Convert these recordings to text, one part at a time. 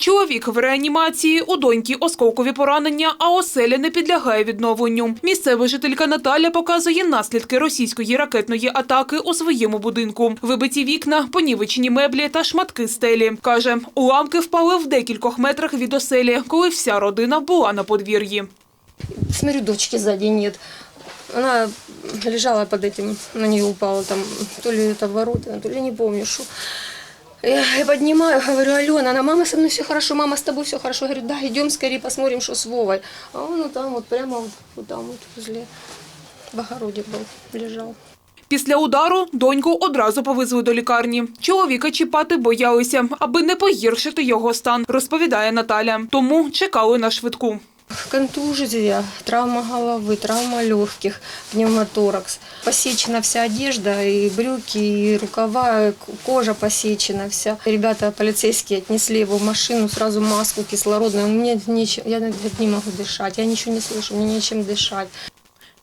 Чоловік в реанімації, у доньки осколкові поранення, а оселя не підлягає відновленню. Місцева жителька Наталя показує наслідки російської ракетної атаки у своєму будинку. Вибиті вікна, понівечені меблі та шматки стелі. Каже, уламки впали в декількох метрах від оселі, коли вся родина була на подвір'ї. Смотрю, дочки сзади нет. Она лежала под этим, на нее упала там, то ли это ворота, то ли не помню, что. Я поднимаю, говорю, Алена, она, мама, со мной все хорошо, мама, с тобой все хорошо. Я говорю, да, идем скорее посмотрим, что с Вовой. А он вот там вот, прямо вот, вот там вот возле, в огороде был, лежал. Після удару доньку одразу повезли до лікарні. Чоловіка чіпати боялися, аби не погіршити його стан, розповідає Наталя. Тому чекали на швидку. Контузия, травма головы, травма легких, пневмоторакс. Посечена вся одежда, и брюки, и рукава, и к- кожа посечена вся. Ребята полицейские отнесли его в машину, сразу маску кислородную. Мне нечем, я говорит, не могу дышать, я ничего не слышу, мне нечем дышать.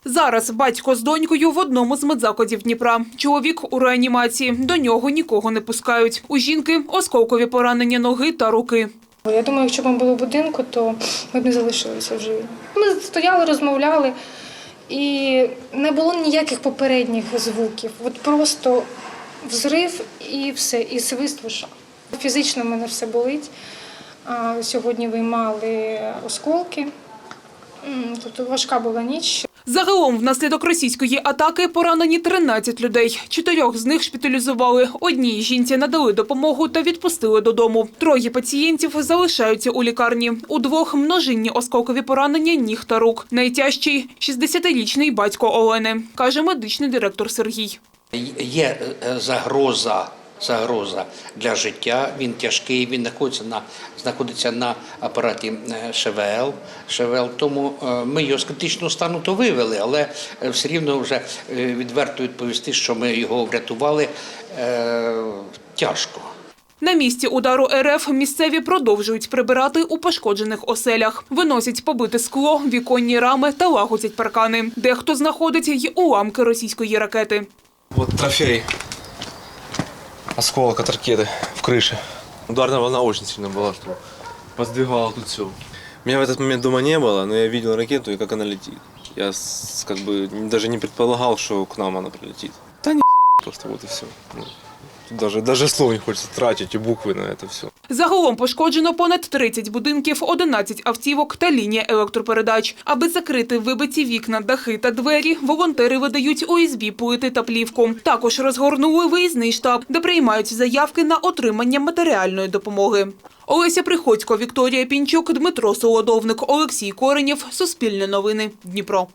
Зараз батько з донькою в одному з медзакладів Дніпра. Чоловік у реанімації. До нього нікого не пускають. У жінки осколкові поранення ноги та руки. Я думаю, якщо б ми були в будинку, то ми б не залишилися в живі. Ми стояли, розмовляли, і не було ніяких попередніх звуків. От просто взрив і все, і свист в. Фізично в мене все болить. Сьогодні виймали осколки. Тобто важка була ніч. Загалом внаслідок російської атаки поранені 13 людей. Чотирьох з них шпиталізували. Одній жінці надали допомогу та відпустили додому. Троє пацієнтів залишаються у лікарні. У двох множинні осколкові поранення ніг та рук. Найтяжчий – 60-річний батько Олени, каже медичний директор Сергій. Є е, загроза, загроза для життя. Він тяжкий, він знаходиться на, знаходиться на апараті е, ШВЛ. ШВЛ. Тому е, ми його з критичного стану то вивели, але е, все рівно вже відверто відповісти, що ми його врятували е, тяжко. На місці удару РФ місцеві продовжують прибирати у пошкоджених оселях. Виносять побите скло, віконні рами та лагодять паркани. Дехто знаходить й уламки російської ракети. Вот трофей. Осколок от ракеты в крыше. Ударная волна очень сильно была, что поздвигала тут все. Меня в этот момент дома не было, но я видел ракету и как она летит. Я как бы даже не предполагал, что к нам она прилетит. Да не просто вот и все. Даже, даже слов не хочется тратить и буквы на это все. Загалом пошкоджено понад 30 будинків, 11 автівок та лінія електропередач. Аби закрити вибиті вікна, дахи та двері, волонтери видають ОСБ, плити та плівку. Також розгорнули виїзний штаб, де приймають заявки на отримання матеріальної допомоги. Олеся Приходько, Вікторія Пінчук, Дмитро Солодовник, Олексій Коренєв. Суспільне новини. Дніпро.